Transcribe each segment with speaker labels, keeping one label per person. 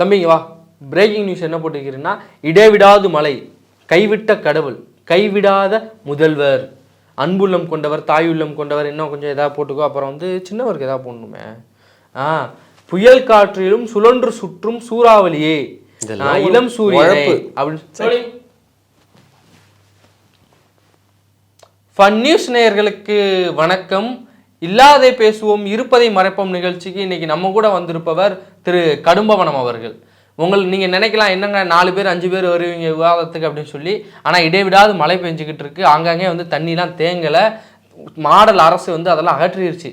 Speaker 1: தம்பிங்க வா. Breaking news என்ன போட்டிருக்கிறீங்கன்னா இடைவிடாது மழை கைவிட்ட கடவுள் கைவிடாத முதல்வர். அன்புள்ளம் கொண்டவர் தாயுள்ளம் கொண்டவர் இன்னும் கொஞ்சம் எதாவது போட்டுக்கோ. அப்புறம் வந்து சின்னவருக்கு எதாவது போடணுமே. ஆ புயல் காற்றிலும் சுழன்று சுற்றும் சூறாவளியே. இளம் சூரியனே. அப்படின்னு சொல்லி ஃபன் நியூஸ் நேயர்களுக்கு வணக்கம். இல்லாதே பேசுவோம் இருப்பதை மறைப்போம் நிகழ்ச்சிக்கு இன்னைக்கு நம்ம கூட வந்திருப்பவர் திரு கடும்பவனம் அவர்கள். உங்கள் நீங்கள் நினைக்கலாம் என்னங்க நாலு பேர் அஞ்சு பேர் வருவீங்க விவாதத்துக்கு அப்படின்னு சொல்லி ஆனால் இடைவிடாது மழை பெஞ்சிக்கிட்டு இருக்கு. ஆங்காங்கே வந்து தண்ணிலாம் தேங்கலை. மாடல் அரசு வந்து அதெல்லாம் அகற்றிருச்சு.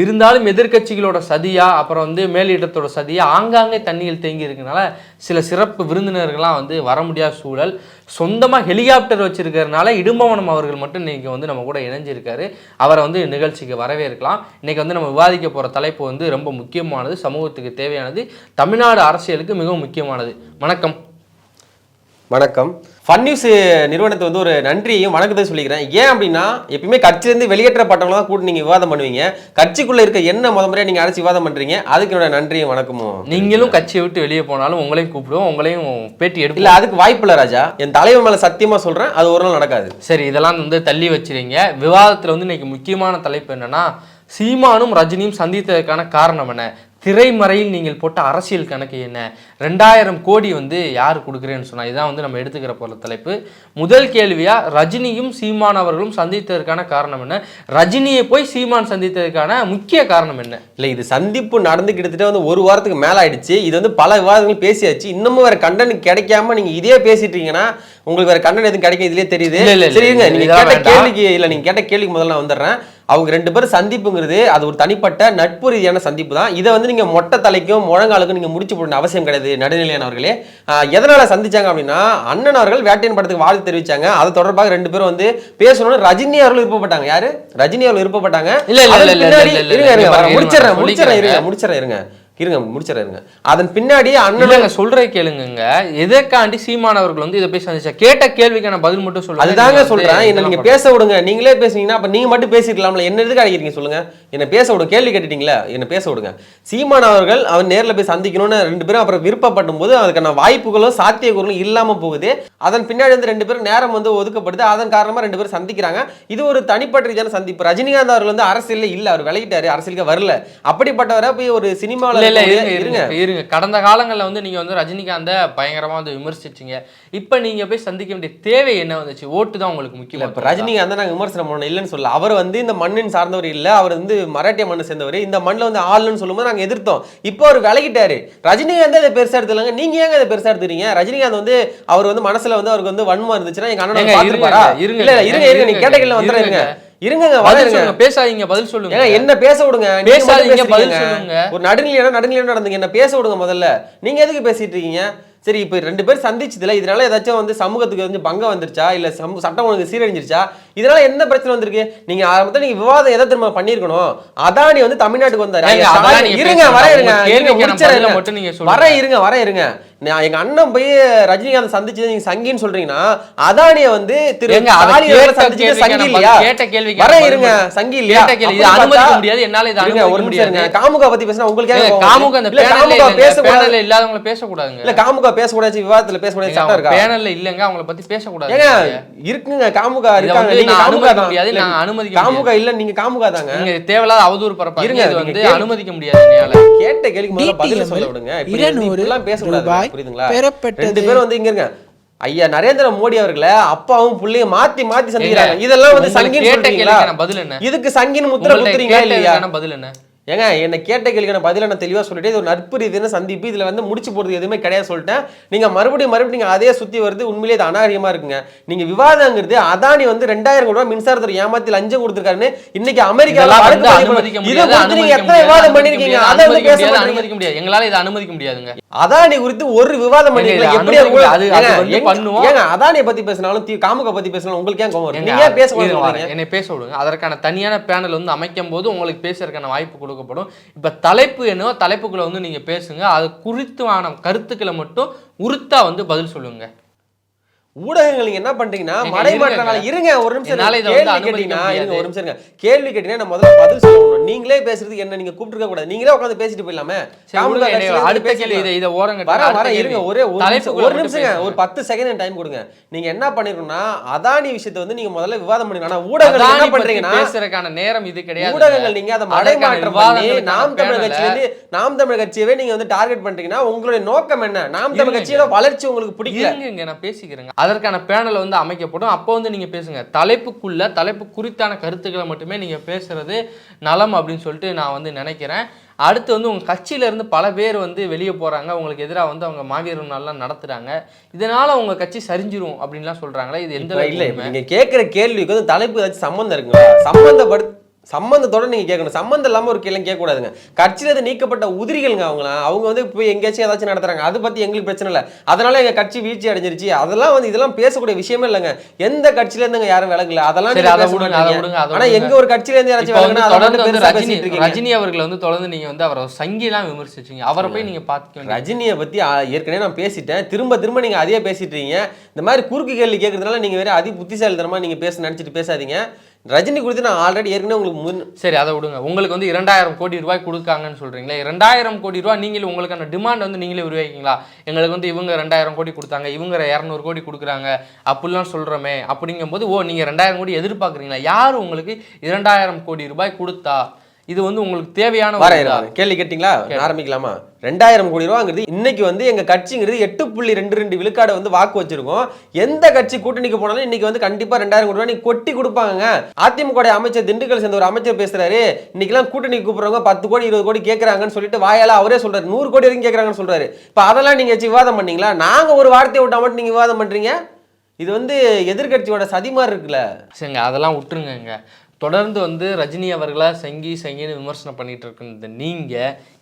Speaker 1: இருந்தாலும் எதிர்க்கட்சிகளோட சதியா அப்புறம் வந்து மேலிடத்தோட சதியா ஆங்காங்கே தண்ணியில் தேங்கி இருக்கனால சில சிறப்பு விருந்தினர்கள்லாம் வந்து வர முடியாத சூழல். சொந்தமாக ஹெலிகாப்டர் வச்சிருக்கிறதுனால இடும்பவனம் அவர்கள் மட்டும் இன்றைக்கி வந்து நம்ம கூட இணைஞ்சிருக்காரு. அவரை வந்து நிகழ்ச்சிக்கு வரவேற்கலாம். இன்றைக்கி வந்து நம்ம விவாதிக்க போகிற தலைப்பு வந்து ரொம்ப முக்கியமானது சமூகத்துக்கு தேவையானது. தமிழ்நாடு அரசியலுக்கு மிகவும் முக்கியமானது. வணக்கம்.
Speaker 2: வணக்கம். ஃபன் நியூஸ் நிறுவனத்தை வந்து ஒரு நன்றியையும் வணக்கத்தை சொல்லிக்கிறேன். ஏன் அப்படின்னா எப்பயுமே கட்சியிலேருந்து வெளியேற்றப்பட்டவங்க தான் கூட நீங்கள் விவாதம் பண்ணுவீங்க. கட்சிக்குள்ளே இருக்க என்ன முத முறையாக நீங்கள் அழைச்சி விவாதம் பண்ணுறீங்க அதுக்கு என்னோட நன்றியும் வணக்கமும்.
Speaker 1: நீங்களும் கட்சியை விட்டு வெளியே போனாலும் உங்களையும் கூப்பிடுவோம். உங்களையும் பேட்டி எடுப்போம்.
Speaker 2: இல்லை அதுக்கு வாய்ப்பு இல்லை ராஜா. என் தலைவர் மேலே சத்தியமாக சொல்கிறேன் அது ஒரு நாள் நடக்காது.
Speaker 1: சரி இதெல்லாம் வந்து தள்ளி வச்சிருங்க. விவாதத்தில் வந்து இன்னைக்கு முக்கியமான தலைப்பு என்னன்னா சீமானும் ரஜினியும் சந்தித்ததற்கான காரணம் என்ன? திரைமறையில் நீங்கள் போட்ட அரசியல் கணக்கு என்ன? ரெண்டாயிரம் கோடி வந்து யார் கொடுக்குறேன்னு சொன்னா இதான் வந்து நம்ம எடுத்துக்கிற போகிற தலைப்பு. முதல் கேள்வியா ரஜினியும் சீமான் அவர்களும் சந்தித்ததற்கான காரணம் என்ன? ரஜினியை போய் சீமான் சந்தித்ததற்கான முக்கிய காரணம் என்ன?
Speaker 2: இல்லை இது சந்திப்பு நடந்து கிட்டத்தட்ட வந்து ஒரு வாரத்துக்கு மேலே ஆயிடுச்சு இது வந்து பல விவாதங்கள் பேசியாச்சு. இன்னமும் வேற கண்டனம் கிடைக்காம நீங்க இதே பேசிட்டு இருக்கீங்கன்னா உங்களுக்கு வேற கண்டனம் எதுவும் கிடைக்கும் இதுலயே தெரியுது.
Speaker 1: இல்ல, இல்ல, இல்ல,
Speaker 2: சரி இருங்க.
Speaker 1: இல்ல,
Speaker 2: நீங்க
Speaker 1: இதெல்லாம்
Speaker 2: கேட்ட. கேள்விக்கு இல்ல நீங்க கேட்ட கேள்விக்கு முதல்ல நான் வந்துடுறேன். அவங்க ரெண்டு பேரும் சந்திப்புங்கிறது அது ஒரு தனிப்பட்ட நட்பு ரீதியான சந்திப்பு தான். இதை வந்து நீங்க மொட்டை தலைக்கும் முழங்காலுக்கும் நீங்க முடிச்சு போடணும் அவசியம் கிடையாது நடுநிலையான அவர்களே. எதனால சந்திச்சாங்க அப்படின்னா அண்ணன் அவர்கள் வேட்டையன் படத்துக்கு வாழ்த்து தெரிவிச்சாங்க. அது தொடர்பாக ரெண்டு பேரும் வந்து பேசணும்னு ரஜினி அவர்கள் விருப்பப்பட்டாங்க. யாரு? ரஜினி அவர்கள் விருப்பப்பட்டாங்க.
Speaker 1: இல்ல, இல்ல, இல்ல,
Speaker 2: முடிச்சிடுறேன் முடிச்சிடுறேன் இருங்க. முடிச்சிடறேன் இருங்க. இருங்க முடிச்சிடறேன் இருங்க. அதன் பின்னாடி அண்ணன்
Speaker 1: சொல்ற கேளுங்க எதற்காண்டி சீமான் அவர்கள் வந்து இதை போய் சந்திச்சா? கேட்ட கேள்விக்கான பதில் மட்டும் சொல்லுங்க.
Speaker 2: அதுதாங்க சொல்றேன். என்ன நீங்க பேச விடுங்க. நீங்களே பேசுனீங்கன்னா அப்ப நீங்க மட்டும் பேசிருக்கலாம்ல என்ன எதுக்கு அழைக்கிறீங்க சொல்லுங்க. என்ன பேச விடுங்க கேள்வி கேட்டுட்டீங்களா என்ன பேச விடுங்க. சீமான் அவர்கள் அவர் நேர்ல போய் சந்திக்கணும்னு ரெண்டு பேரும் அப்புறம் விருப்பப்படும் போது அதுக்கான வாய்ப்புகளும் சாத்தியக்கூறுகளும் இல்லாம போகுது. அதன் பின்னாடி வந்து ரெண்டு பேரும் நேரம் வந்து ஒதுக்கப்படுது. அதன் காரணமா ரெண்டு பேரும் சந்திக்கிறாங்க. இது ஒரு தனிப்பட்ட ரீதியான சந்திப்பு. ரஜினிகாந்த் அவர்கள் வந்து அரசியல்ல இல்ல. அவர் விலகிட்டாரு. அரசியலுக்கு வரல. அப்படிப்பட்டவரை போய் ஒரு சினிமாவில்
Speaker 1: இல்ல இருங்க இருங்க இருங்க. கடந்த காலங்கள்ல வந்து நீங்க வந்து ரஜினிகாந்த பயங்கரமா வந்து விமர்சிச்சீங்க. இப்ப நீங்க போய் சந்திக்க வேண்டிய தேவை என்ன வந்துச்சு? ஓட்டு தான் உங்களுக்கு முக்கியம்
Speaker 2: இப்ப ரஜினிகாந்த் நாங்க விமர்சனம் பண்ணணும். இல்லைன்னு சொல்ல அவர் வந்து இந்த மண்ணின் சார்ந்தவர் இல்ல. அவர் வந்து மராட்டிய மண்ணை சேர்ந்தவர். இந்த மண்ணில் வந்து ஆளுன்னு சொல்லும்போது நாங்க எதிர்த்தோம். இப்போ அவர் விலகிட்டாரு. ரஜினிகாந்த் இதை பெருசா எடுத்துலாங்க நீங்க ஏங்க இதை பெருசா எடுத்துறீங்க ரஜினிகாந்த் வந்து அவர் வந்து மனசுல வந்து அவருக்கு வந்து வன்மம் இருந்துச்சுன்னா எங்க அண்ணன்
Speaker 1: இருங்க,
Speaker 2: இல்ல
Speaker 1: இருங்க,
Speaker 2: இருங்க. நீங்க
Speaker 1: இருங்க,
Speaker 2: கேட்ட கேள்வி வந்துடுறேன் இருங்க வர
Speaker 1: பதில் சொல்லுங்க பேசாதீங்க பதில் சொல்லுங்க.
Speaker 2: என்ன பேச விடுங்க?
Speaker 1: பேசாதீங்க, பதில். சொல்லுங்க.
Speaker 2: ஒரு நடுநிலையான நடுநிலையான நடந்தீங்க. என்ன பேச விடுங்க முதல்ல. நீங்க எதுக்கு பேசிட்டு இருக்கீங்க? சரி இப்போ ரெண்டு பேர் சந்திச்சதுல இதனால ஏதாச்சும் வந்து சமூகத்துக்கு வந்து பங்கம் வந்துருச்சா? இல்ல சட்டம் ஒழுங்கு சீரழிஞ்சிருச்சா? இதனால என்ன பிரச்சனை வந்திருக்கு? நீங்க ஆரம்பத்துல நீங்க விவாதம் எதை திரும்ப பண்ணிருக்கணும் அதானி வந்து தமிழ்நாட்டுக்கு வந்தாரு. இருங்க வர. இருங்க.
Speaker 1: உங்க
Speaker 2: இருங்க
Speaker 1: பதிலை
Speaker 2: இருங்க. நான் எங்க அண்ணன் போய் ரஜினிகாந்த் சந்திச்சது நீங்க சங்கின்னு சொல்றீங்கன்னா அதானிய வந்து
Speaker 1: கேட்ட
Speaker 2: வரேன்
Speaker 1: பதில்
Speaker 2: இருங்க. சங்கி இல்லையா?
Speaker 1: கேள்வி, அனுமதிக்க முடியாது, என்னால இதை
Speaker 2: இருங்க, ஒரு
Speaker 1: அனுமதிக்க
Speaker 2: நிமிஷம். காமுகா பத்தி பேசினா உங்களுக்கு
Speaker 1: காமுக? அந்த
Speaker 2: காமுகா பேசக்கூடாது.
Speaker 1: பேனல்ல இல்லாதவங்கள பேசக்கூடாதுங்க.
Speaker 2: இல்ல காமுகா பேசக்கூடாது விவாதத்துல பேசக்கூடாது
Speaker 1: ஏங்க,
Speaker 2: சட்டம் இருக்கா?
Speaker 1: பேனல்ல இல்லங்க அவங்கள பத்தி பேசக்கூடாது.
Speaker 2: ஏங்க இருக்குங்க காமுகா இருக்காங்க. நீங்க காமுகா
Speaker 1: அனுமதிக்க முடியாது, நான் அனுமதிக்க
Speaker 2: காமுகா இல்ல நீங்க காமுகா தாங்க.
Speaker 1: நீங்க தேவையில்லாத அவதூறு பரப்பாங்க இது வந்து
Speaker 2: கேள்வி-
Speaker 1: அனுமதிக்க முடியாது என்னால.
Speaker 2: கேட்ட கேள்விக்கு முதல்ல பதில் சொல்ல விடுங்க. இப்படி பேசக்கூடாது
Speaker 3: ரூபாய்
Speaker 2: புரியுதுங்களா. ரெண்டு பேரும் வந்து இங்க இருங்க. ஐயா நரேந்திர மோடி அவர்களை அப்பாவும் புள்ளையும் மாத்தி மாத்தி சந்திக்கிறாங்க. இதெல்லாம் வந்து சங்கின்னு
Speaker 1: கேள்விக்கான பதில் என்ன?
Speaker 2: இதுக்கு சங்கின்னு முத்திர குத்துறீங்களா இல்லையா?
Speaker 1: பதில் என்ன?
Speaker 2: ஏங்க என்ன கேட்ட கேள்விக்கான பதில நான் தெளிவா சொல்லிட்டு இது ஒரு நட்பு ரீதியான சந்திப்பு. இதுல வந்து முடிச்சு போடுறது எதுவுமே கிடையாது சொல்லிட்டேன். நீங்க மறுபடியும் மறுபடியும் நீங்க அதே சுத்தி வருது உண்மையிலேயே இது அநாகரிகமா இருக்குங்க. நீங்க விவாதங்கிறது அதானி வந்து ரெண்டாயிரம் கோடி ரூபாய் மின்சாரத்துறை ஏமாத்தி லஞ்சம் கொடுத்துருக்காருன்னு இன்னைக்கு
Speaker 1: அனுமதிக்க
Speaker 2: எத்தனை விவாதம் பண்ணிருக்கீங்க? அதை வந்து பேச
Speaker 1: அனுமதிக்க முடியாது. எங்களால இதை அனுமதிக்க முடியாதுங்க.
Speaker 2: அதானி குறித்து ஒரு விவாதம்
Speaker 1: இது
Speaker 2: எப்படி
Speaker 1: பண்ணுவோம்.
Speaker 2: ஏங்க அதானியை பத்தி பேசினாலும் தி- காமுக பத்தி பேசினாலும் உங்களுக்கு ஏன் கோவம் நீங்க பேச.
Speaker 1: என்னை பேச விடுங்க. அதற்கான தனியான பேனல் வந்து அமைக்கும் போது உங்களுக்கு பேசுறதுக்கான வாய்ப்பு கொடுக்கப்படும் இப்ப தலைப்பு என்னவோ தலைப்புக்குள்ள வந்து நீங்க பேசுங்க. அது குறித்தான கருத்துக்களை மட்டும் உறுத்தா வந்து பதில் சொல்லுங்க.
Speaker 2: ஊடகங்கள் நீங்க என்ன பண்றீங்கன்னா மடைமாற்றனால
Speaker 1: இருங்க.
Speaker 2: ஒரு நிமிஷம் கேள்வி கேட்டீங்கன்னா இருங்க. ஒரு நிமிஷம் இருங்க. கேள்வி கேட்டீங்கன்னா நான் முதல்ல பதில் சொல்லணும். நீங்களே பேசுறதுக்கு என்ன? நீங்க கூப்பிட்டு கூடாது. நீங்களே உட்காந்து பேசிட்டு போயிடலாமே.
Speaker 1: அடுத்த கேள்வி. இதை இதை ஓரங்கட்டு
Speaker 2: வர வர. இருங்க ஒரே ஒரு நிமிஷம் ஒரு
Speaker 1: பேசுங்க.
Speaker 2: ஒரு பத்து செகண்ட் டைம் கொடுங்க. நீங்க என்ன பண்ணிருக்கணும்னா அதானி விஷயத்தை வந்து நீங்க முதல்ல விவாதம் பண்ணுங்க ஆனா ஊடகங்கள் என்ன பண்றீங்கன்னா
Speaker 1: பேசுறதுக்கான நேரம் இது கிடையாது.
Speaker 2: ஊடகங்கள் நீங்க அதை மடைமாற்றம் பண்ணி நாம்
Speaker 1: பேனல-
Speaker 2: கட்சியில இருந்து நாம் தமிழர் கட்சியவே நீங்க வந்து டார்கெட் பண்றீங்கன்னா உங்களுடைய நோக்கம் என்ன? நாம்
Speaker 1: இருங்க.
Speaker 2: கட்சியோட வளர்ச்சி உங்களுக்கு பிடிக்கல.
Speaker 1: நான் பேசிக்கிறேங்க. அதற்கான பேனல் வந்து அமைக்கப்படும். அப்போ வந்து நீங்க பேசுங்க. தலைப்புக்குள்ள தலைப்பு குறித்தான கருத்துக்களை மட்டுமே நீங்க பேசுறது நலம் அப்படின்னு சொல்லிட்டு நான் வந்து நினைக்கிறேன். அடுத்து வந்து உங்க கட்சியில இருந்து பல பேர் வந்து வெளியே போறாங்க. உங்களுக்கு எதிராக வந்து அவங்க மாவீரர் நாள்லாம் நடத்துறாங்க. இதனால உங்க கட்சி சரிஞ்சிரும் அப்படின்லாம் சொல்றாங்களே. இது எந்த
Speaker 2: இல்ல
Speaker 1: உண்மை?
Speaker 2: இப்ப நீங்க கேக்குற கேள்விக்கு வந்து தலைப்பு ஏதாச்சும் சம்பந்தம் இருக்குங்களா? சம்பந்தப்படு சம்பந்தத்தோட நீங்க கேட்கணும். சம்பந்தம் இல்லாம ஒரு கேள்வி கேட்க கூடாதுங்க கட்சியில இருந்து நீக்கப்பட்ட உதிரிகள்ங்க அவங்களாம் அவங்க வந்து போய் எங்கேயாச்சும் ஏதாச்சும் நடத்துறாங்க. அதை பத்தி எங்களுக்கு பிரச்சனை இல்லை. அதனால எங்க கட்சி வீழ்ச்சி அடைஞ்சிருச்சு. அதெல்லாம் வந்து இதெல்லாம் பேசக்கூடிய விஷயமே இல்லைங்க. எந்த கட்சியில இருந்து யாரும் விலகல. அதெல்லாம்
Speaker 1: சரி,
Speaker 2: நீங்க
Speaker 1: அதை
Speaker 2: பேச
Speaker 1: விடுங்க,
Speaker 2: மாட்டீங்க.
Speaker 1: அதை விடுங்க, அதை
Speaker 2: ஆனா
Speaker 1: விடுங்க.
Speaker 2: எங்க ஒரு கட்சியில இருந்து யாராச்சும்
Speaker 1: இப்போ
Speaker 2: அதை பெருசா
Speaker 1: ரஜினி அவர்கள் வந்து தொடர்ந்து நீங்க வந்து அவரை சங்கிலாம் விமர்சிச்சீங்க. அவரை போய் நீங்க பார்க்க வேண்டிய
Speaker 2: ரஜினியை பத்தி ஆ, ஏற்கனவே நான் பேசிட்டேன். திரும்ப திரும்ப நீங்க அதையே பேசிட்டு இருக்கீங்க. இந்த மாதிரி குறுக்கு கேள்வி கேட்கறதுனால நீங்க வேற அதி புத்திசாலித்தனமா நீங்க பேச நினைச்சிட்டு பேசாதீங்க. ரஜினி குறித்து நான் ஆல்ரெடி ஏற்கனவே உங்களுக்கு முன்
Speaker 1: சரி அதை விடுங்க. உங்களுக்கு வந்து இரண்டாயிரம் கோடி ரூபாய் கொடுக்காங்கன்னு சொல்கிறீங்களே இரண்டாயிரம் கோடி ரூபாய் நீங்களே உங்களுக்கான டிமாண்ட் வந்து நீங்களே உருவாக்கிங்களா? எங்களுக்கு வந்து இவங்க ரெண்டாயிரம் கோடி கொடுத்தாங்க இவங்க இரநூறு கோடி கொடுக்குறாங்க அப்படிலாம் சொல்கிறோமே அப்படிங்கும்போது ஓ நீங்கள் ரெண்டாயிரம் கோடி எதிர்பார்க்குறீங்களா? யார் உங்களுக்கு இரண்டாயிரம் கோடி ரூபாய் கொடுத்தா? இது வந்து உங்களுக்கு தேவையான ஒரு
Speaker 2: வர
Speaker 1: இதா?
Speaker 2: கேள்வி கேட்டிங்களா? ஆரம்பிக்கலாமா? ரெண்டாயிரம் கோடி ரூபாங்கிறது இன்னைக்கு வந்து எங்க கட்சிங்கிறது எட்டு புள்ளி ரெண்டு ரெண்டு விழுக்காடு வந்து வாக்கு வச்சிருக்கோம். எந்த கட்சி கூட்டணிக்கு போனாலும் இன்னைக்கு வந்து கண்டிப்பா ரெண்டாயிரம் கோடி ரூபாய் கொட்டி கொடுப்பாங்க அதிமுக அமைச்சர் திண்டுக்கல் சேர்ந்த ஒரு அமைச்சர் பேசுறாரு. இன்னைக்கெல்லாம் கூட்டணிக்கு கூப்பிடுறவங்க பத்து கோடி இருபது கோடி கேட்கறாங்கன்னு சொல்லிட்டு வாயால அவரே சொல்றாரு. நூறு கோடி வரைக்கும் கேட்கறாங்கன்னு சொல்றாரு. இப்ப அதெல்லாம் நீங்க வச்சு விவாதம் பண்ணீங்களா? நாங்க ஒரு வார்த்தையை விட்டா மட்டும் நீங்க விவாதம் பண்றீங்க? இது வந்து எதிர்க்கட்சியோட சதி மாதிரி இருக்குல்ல.
Speaker 1: சரிங்க அதெல்லாம் விட்டுருங்கங்க. தொடர்ந்து வந்து ரஜினி அவர்களை சங்கி சங்கின்னு விமர்சனம் பண்ணிட்டு இருக்கிற நீங்க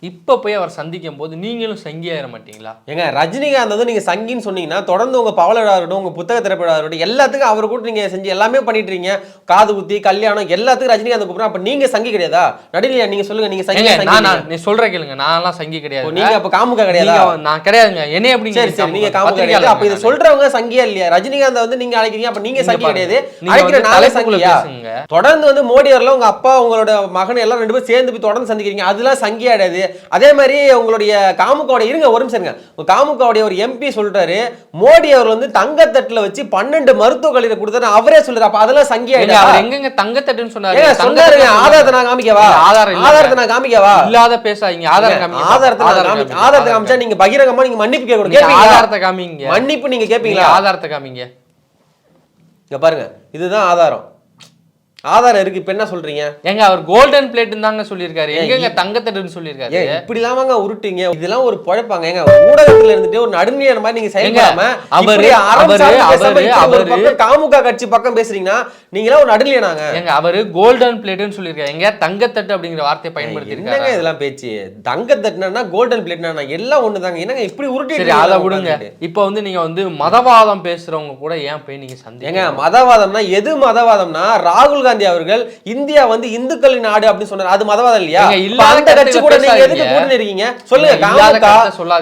Speaker 1: இப்ப போய் அவர் சந்திக்கும் போது நீங்களும் சங்கி ஆயிட மாட்டீங்களா?
Speaker 2: ஏங்க ரஜினிகாந்த் வந்து நீங்க சங்கின்னு சொன்னீங்கன்னா தொடர்ந்து உங்க பவலராக இருக்கட்டும் உங்க புத்தக திரைப்படம் இருக்கட்டும் எல்லாத்துக்கும் அவர் கூட நீங்க செஞ்சு எல்லாமே பண்ணிட்டு இருக்கீங்க காது குத்தி கல்யாணம் எல்லாத்துக்கும் ரஜினிகாந்த் கூப்பிடுறோம் அப்ப நீங்க சங்கி கிடையாதா? நடிகலையா நீங்க சொல்லுங்க நீங்க சங்கி
Speaker 1: நான் நீ சொல்ற கேளுங்க நான்லாம் சங்கி கிடையாது.
Speaker 2: நீங்க அப்ப காமுக கிடையாதா?
Speaker 1: நான் கிடையாதுங்க என்ன எப்படி
Speaker 2: சரி சரி நீங்க காமுக கிடையாது. அப்ப இதை சொல்றவங்க சங்கியா இல்லையா? ரஜினிகாந்த் வந்து நீங்க அழைக்கிறீங்க அப்ப நீங்க சங்கி. கிடையாது. அழைக்கிற நாளே சங்கியா?
Speaker 1: பேசுங்க.
Speaker 2: வந்து மோடி அவர்கள் உங்க அப்பா உங்களோட மகன் எல்லாம் ரெண்டு பேரும் சேர்ந்து போய் தொடர்ந்து சந்திக்கிறீங்க. அதெல்லாம் சங்கியா கிடையாது. அதே மாதிரி உங்களுடைய காமுகோட இருங்க ஒரு நிமிஷம் இருங்க. உங்க காமுகவுடைய ஒரு எம்பி சொல்றாரு மோடி அவர் வந்து தங்கத்தட்டுல வச்சு பன்னெண்டு மருத்துவ கல்லூரி கொடுத்தாரு அவரே சொல்றாரு. அப்ப அதெல்லாம் சங்கியா
Speaker 1: ஏங்க,
Speaker 2: கிடையாது
Speaker 1: அவர் எங்கங்க தங்கத்தட்டுன்னு சொன்னாரு?
Speaker 2: சொன்னாருங்க. ஆதாரத்தை நான் காமிக்கவா?
Speaker 1: ஆதாரம்.
Speaker 2: ஆதாரத்தை நான் காமிக்கவா?
Speaker 1: இல்லாத பேசாதீங்க. ஆதாரம்
Speaker 2: ஆதாரத்தை. ஆதாரத்தை காமிச்சா நீங்க பகிரங்கமா நீங்க மன்னிப்பு கேட்கணும்.
Speaker 1: ஆதாரத்தை காமிங்க.
Speaker 2: மன்னிப்பு நீங்க
Speaker 1: நீங்க
Speaker 2: கேட்பீங்களா
Speaker 1: ஆதாரத்தை காமிங்க.
Speaker 2: இங்க பாருங்க. இதுதான் ஆதாரம். ஆதாரம் இருக்கு. இப்ப என்ன சொல்றீங்க?
Speaker 1: ஏங்க அவர் கோல்டன் பிளேட்னு தாங்க சொல்லியிருக்காரு. எங்கங்க தங்கத்தட்டுன்னு சொல்லியிருக்காரு?
Speaker 2: இப்படி இல்லாமங்க உருட்டுங்க. இதெல்லாம் ஒரு குழப்பாங்க ஏங்க ஊடகத்துல இருந்துட்டு ஒரு நடுநிலையான மாதிரி நீங்க செயல்படாம
Speaker 1: அவரு- அவரு- அவரு-
Speaker 2: காமுக கட்சி பக்கம் பேசுறீங்கன்னா நீங்களா ஒரு நடுநிலையானாங்க.
Speaker 1: ஏங்க அவரு கோல்டன் பிளேட்னு சொல்லியிருக்காரு. எங்க தங்கத்தட்டு அப்படிங்கிற வார்த்தையை பயன்படுத்தி
Speaker 2: என்னங்க இதெல்லாம் பேச்சு? தங்க தட்டுனா கோல்டன் பிளேட்னா எல்லாம் ஒண்ணுதாங்க. என்னங்க இப்படி உருட்டி
Speaker 1: அதை விடுங்க. இப்போ வந்து நீங்க வந்து மதவாதம் பேசுறவங்க கூட ஏன் போய் நீங்க சந்தேங்க
Speaker 2: மதவாதம்னா எது மதவாதம்னா ராகுல் காந்தி அவர்கள் இந்தியா வந்து இந்துக்களின் நாடு அப்படின்னு சொன்னாரு. அது மதவாதம் இல்லையா? அந்த கட்சி கூட நீங்க எதுக்கு. கூட்டணி இருக்கீங்க? சொல்லுங்க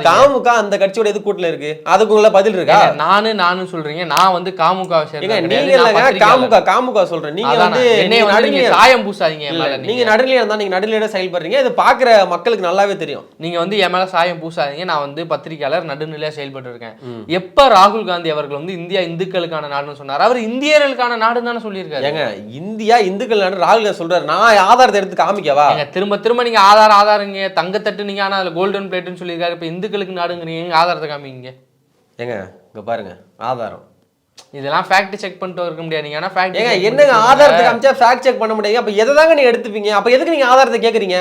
Speaker 2: காமுக அந்த கட்சியோட எது கூட்டணி இருக்கு? அதுக்கு உள்ள பதில் இருக்கா?
Speaker 1: நானு நானும் சொல்றீங்க. நான் வந்து காமுக
Speaker 2: நீங்க இல்லங்க காமுக காமுக சொல்றேன். நீங்க வந்து நடுநிலையா-
Speaker 1: சாயம் பூசாதீங்க
Speaker 2: நீங்க நடுநிலையா இருந்தா நீங்க நடுநிலையோட செயல்படுறீங்க. இது பாக்குற மக்களுக்கு நல்லாவே தெரியும்.
Speaker 1: நீங்க வந்து என் மேல சாயம் பூசாதீங்க. நான் வந்து பத்திரிக்கையாளர் நடுநிலையா செயல்பட்டு இருக்கேன். எப்ப ராகுல் காந்தி அவர்கள் வந்து இந்தியா இந்துக்களுக்கான நாடுன்னு சொன்னார்? அவர் இந்தியர்களுக்கான நாடுன்னு தானே சொல்லியிருக்காரு.
Speaker 2: ஏங்க இந்தியா இந்துக்கள் நாடு ராகுல் சொல்றாரு. நான் ஆதாரத்தை எடுத்து காமிக்கவா?
Speaker 1: திரும்ப திரும்ப நீங்க ஆதார் ஆதாரங்க. தங்கத்தட்டு நீங்க ஆனா அதுல கோல்டன் பிளேட்னு சொல்லியிருக்காரு. இப்ப இந்துக்களுக்கு நாடுங்கிறீங்க ஆதாரத்தை காமிங்க.
Speaker 2: ஏங்க இங்க பாருங்க ஆதாரம்.
Speaker 1: இதெல்லாம் ஃபேக்ட் செக் பண்ணிட்டு இருக்க முடியாது. நீங்க ஆனா ஃபேக்ட்
Speaker 2: ஏங்க என்னங்க ஆதாரத்தை காமிச்சா ஃபேக்ட் செக் பண்ண முடியாது அப்ப எதை தாங்க நீங்க எடுத்துப்பீங்க? அப்ப எதுக்கு நீங்க ஆதாரத்தை கேக்குறீங்க?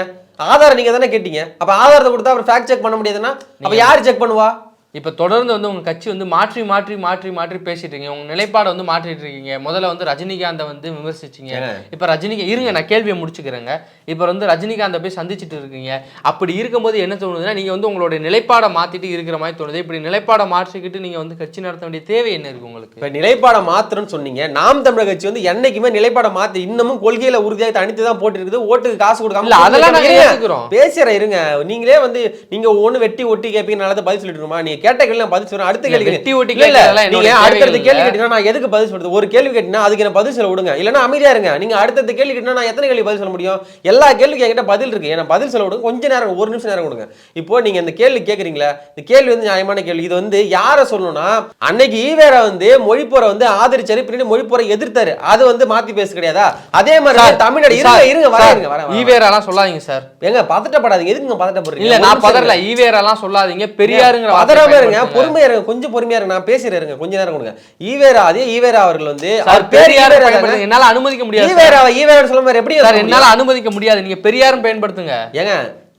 Speaker 2: ஆதாரம் நீங்க தானே கேட்டீங்க. அப்ப ஆதாரத்தை கொடுத்தா அப்புறம் ஃபேக்ட் செக் பண்ண முடியாதுன்னா அப்ப யார் செக் பண்ணுவா?
Speaker 1: இப்ப தொடர்ந்து வந்து உங்க கட்சி வந்து மாற்றி மாற்றி மாற்றி மாற்றி பேசிட்டு இருக்கீங்க. உங்க நிலைப்பாடை வந்து மாற்றிட்டு இருக்கீங்க. முதல்ல வந்து ரஜினிகாந்தை வந்து விமர்சிச்சீங்க. இப்ப ரஜினிகா இருங்க நான் கேள்வியை முடிச்சுக்கிறேங்க. இப்ப வந்து ரஜினிகாந்தை போய் சந்திச்சுட்டு இருக்கீங்க. அப்படி இருக்கும்போது என்ன தோணுதுன்னா நீங்க வந்து உங்களுடைய நிலைப்பாடை மாத்திட்டு இருக்கிற மாதிரி தோணுது. இப்படி நிலைப்பாடை மாற்றிக்கிட்டு நீங்க வந்து கட்சி நடத்த வேண்டிய தேவை என்ன இருக்கு உங்களுக்கு?
Speaker 2: இப்ப நிலைப்பாட மாத்திரம்னு சொன்னீங்க. நாம் தமிழர் கட்சி வந்து என்னைக்குமே நிலைப்பாட மாத்தி இன்னமும் கொள்கையில உறுதியாக தனித்து தான் போட்டு இருக்குது. ஓட்டுக்கு காசு கொடுக்காம
Speaker 1: அதெல்லாம் நாங்க
Speaker 2: இருங்க. நீங்களே வந்து நீங்க ஒண்ணு வெட்டி ஒட்டி கேட்பீங்க நல்லா பதில் சொல்லிட்டு இருக்கோமா நீங்க கேட்ட கேள்வி நான் பதில் சொல்றேன். அடுத்த கேள்வி
Speaker 1: வெட்டி ஒட்டி
Speaker 2: இல்ல, நீங்க அடுத்தடுத்த கேள்வி. கேட்டீங்கன்னா நான் எதுக்கு பதில் சொல்றது? ஒரு கேள்வி கேட்டீங்கன்னா அதுக்கு என்ன பதில் சொல்ல விடுங்க. இல்லைன்னா அமைதியா இருங்க. நீங்க அடுத்தடுத்த கேள்வி கேட்டீங்கன்னா நான் எத்தனை கேள்வி பதில் சொல்ல முடியும்? எல்லா கேள்விக்கும் என்கிட்ட பதில் இருக்கு. ஏன்னா பதில் சொல்ல விடுங்க. கொஞ்ச நேரம் ஒரு நிமிஷம் நேரம் கொடுங்க. இப்போ நீங்க இந்த கேள்வி கேக்குறீங்களா இந்த கேள்வி வந்து நியாயமான கேள்வி. இது வந்து யாரை சொல்லணும்னா அன்னைக்கு ஈவேரா வந்து மொழிப்போரை வந்து ஆதரிச்சாரு. பின்னாடி மொழிப்போரை எதிர்த்தாரு. அது வந்து மாத்தி பேச கிடையாதா? அதே மாதிரி தமிழ்நாடு இருங்க இருங்க வர
Speaker 1: சார்,
Speaker 2: இருங்க வர
Speaker 1: ஈவேராலாம் சொல்லாதீங்க சார்.
Speaker 2: ஏங்க பதட்டப்படாதீங்க. எதுக்குங்க பதட்டப்படுறீங்க?
Speaker 1: இல்ல நான் பதறல. ஈவேராலாம் சொல்லாதீங்க. பெரியாருங்கிற
Speaker 2: பதறாம இருங்க. பொறுமையா இருங்க கொஞ்சம் பொறுமையா இருங்க. நான் பேசுறேன் கொஞ்ச நேரம் கொடுங்க. ஈவேரா அதே ஈவேரா அவர்கள் வந்து அவர் பேர்?
Speaker 1: பயன்படுத்துங்க என்னால அனுமதிக்க முடியாது சார்.
Speaker 2: ஈவேரா ஈவேரா சொல்ல மாதிரி எப்படி
Speaker 1: என்னால அனுமதிக்க முடியாது. நீங்க பெரியாரும் பயன்படுத்துங்க.
Speaker 2: ஏங்க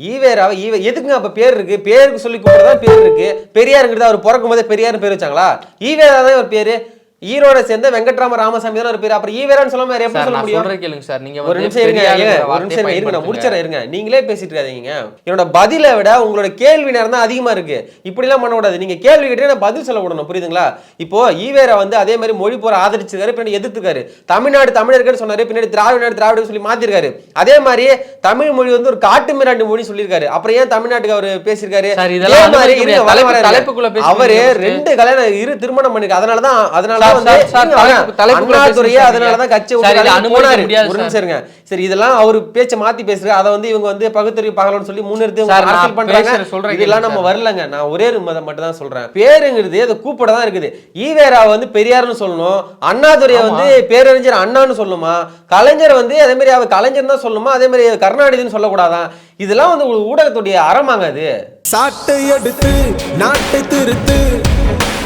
Speaker 2: ஈவேராவை ஈவே எதுக்குங்க அப்ப பேர் இருக்கு? பேருக்கு சொல்லி கூப்பிடுறதா பேர் இருக்கு. பெரியாருங்கிறது அவர் பிறக்கும் போதே பெரியார் பேர் வச்சாங்களா? ஈவேரா தான் ஒரு பேரு? ஈரோட சேர்ந்த வெங்கட்ராம ராமசாமி தான் ஒரு பேர் அப்புறம் ஈவேரான்னு சொல்ல மாதிரி எப்படி சொல்ல முடியும்?
Speaker 1: கேளுங்க சார். நீங்க
Speaker 2: ஒரு நிமிஷம் இருங்க ஒரு நிமிஷம் இருங்க நான். முடிச்சிடறேன் இருங்க. நீங்களே பேசிட்டு இருக்காதீங்க என்னோட பதிலை விட உங்களோட கேள்வி நேரம் தான் அதிகமா இருக்கு. இப்படிலாம் பண்ணக்கூடாது. நீங்க கேள்வி கேட்டு நான் பதில் சொல்ல விடணும். புரியுதுங்களா? இப்போ ஈவேரா வந்து அதே மாதிரி மொழி போற ஆதரிச்சிருக்காரு பின்னாடி எதிர்த்துக்காரு. தமிழ்நாடு தமிழர்கள் சொன்னாரு பின்னாடி திராவிட திராவிட சொல்லி மாத்திருக்காரு. அதே மாதிரி தமிழ் மொழி வந்து ஒரு காட்டு மிராண்டி மொழி சொல்லியிருக்காரு. அப்புறம் ஏன் தமிழ்நாட்டுக்கு அவர் பேசியிருக்காரு? அவரு. ரெண்டு கல்யாணம் இரு திருமணம் பண்ணிருக்காரு அதனாலதான் அதனால அண்ணாதுரையே அதனாலதான் கட்சி போனாரு. இருங்க. சரி இதெல்லாம் அவர் பேச்சை மாத்தி பேசுறாரு. அதை வந்து இவங்க வந்து பகுத்தறிவு சொல்லி முன்னிறுத்தி அரசியல் பண்றாங்க.
Speaker 1: சொல்றேன்
Speaker 2: இதெல்லாம் நம்ம. வரலங்க. நான் ஒரே ஒரு மதம் மட்டும் தான் சொல்றேன். பேருங்கிறது அது கூப்பிட தான் இருக்குது. ஈவேரா வந்து பெரியார்னு சொல்லணும். அண்ணாதுரையை வந்து பேரறிஞர் அண்ணான்னு சொல்லணுமா கலைஞர் வந்து அதே மாதிரி அவர் கலைஞர் தான் சொல்லணுமா அதே மாதிரி கருணாநிதினு சொல்லக்கூடாதான் இதெல்லாம் வந்து ஊடகத்துடைய அறமாங்க அது.
Speaker 3: சாட்டை எடுத்து நாட்டை திருத்து